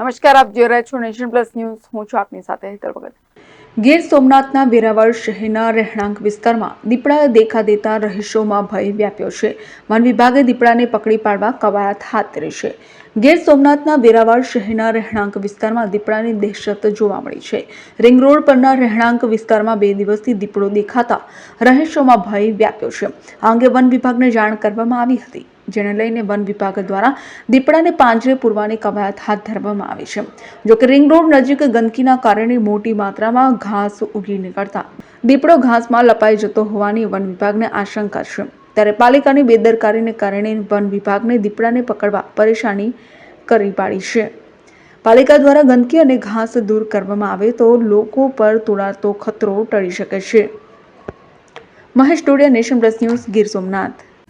નમસ્કાર, આપ જોઈ રહ્યા છો નેશન પ્લસ ન્યૂઝ. હું છું આપની સાથે ભગત. ગીર સોમનાથના વેરાવળ શહેરના રહેણાંક વિસ્તારમાં દીપડા દેખા દેતા રહીશોમાં ભય વ્યાપ્યો છે. વન વિભાગે દીપડાને પકડી પાડવા કવાયત હાથ ધરી છે. ગીર સોમનાથના વેરાવળ શહેરના રહેણાંક વિસ્તારમાં દીપડાની દહેશત જોવા મળી છે. રિંગ રોડ પરના રહેણાંક વિસ્તારમાં બે દિવસથી દીપડો દેખાતા રહીશોમાં ભય વ્યાપ્યો છે. આ અંગે વન વિભાગને જાણ કરવામાં આવી હતી. જેને લઈને વન વિભાગ દ્વારા દીપડાને પાંજરે પૂરવાની કવાયત હાથ ધરવામાં આવી છે. જોકે રિંગ રોડ નજીક ગંદકીના કારણે મોટી માત્રામાં ઘાસ ઉગી નીકળતા દીપડો ઘાસમાં લપાઈ જતો હોવાની વન વિભાગને આશંકા છે. ત્યારે પાલિકાની બેદરકારીને કારણે વન વિભાગને દીપડાને પકડવા પરેશાની કરી પાડી છે. પાલિકા દ્વારા ગંદકી અને ઘાસ દૂર કરવામાં આવે તો લોકો પર તોડાતો ખતરો ટળી શકે છે. Mahesh Todiya nation plus news Gir Somnath.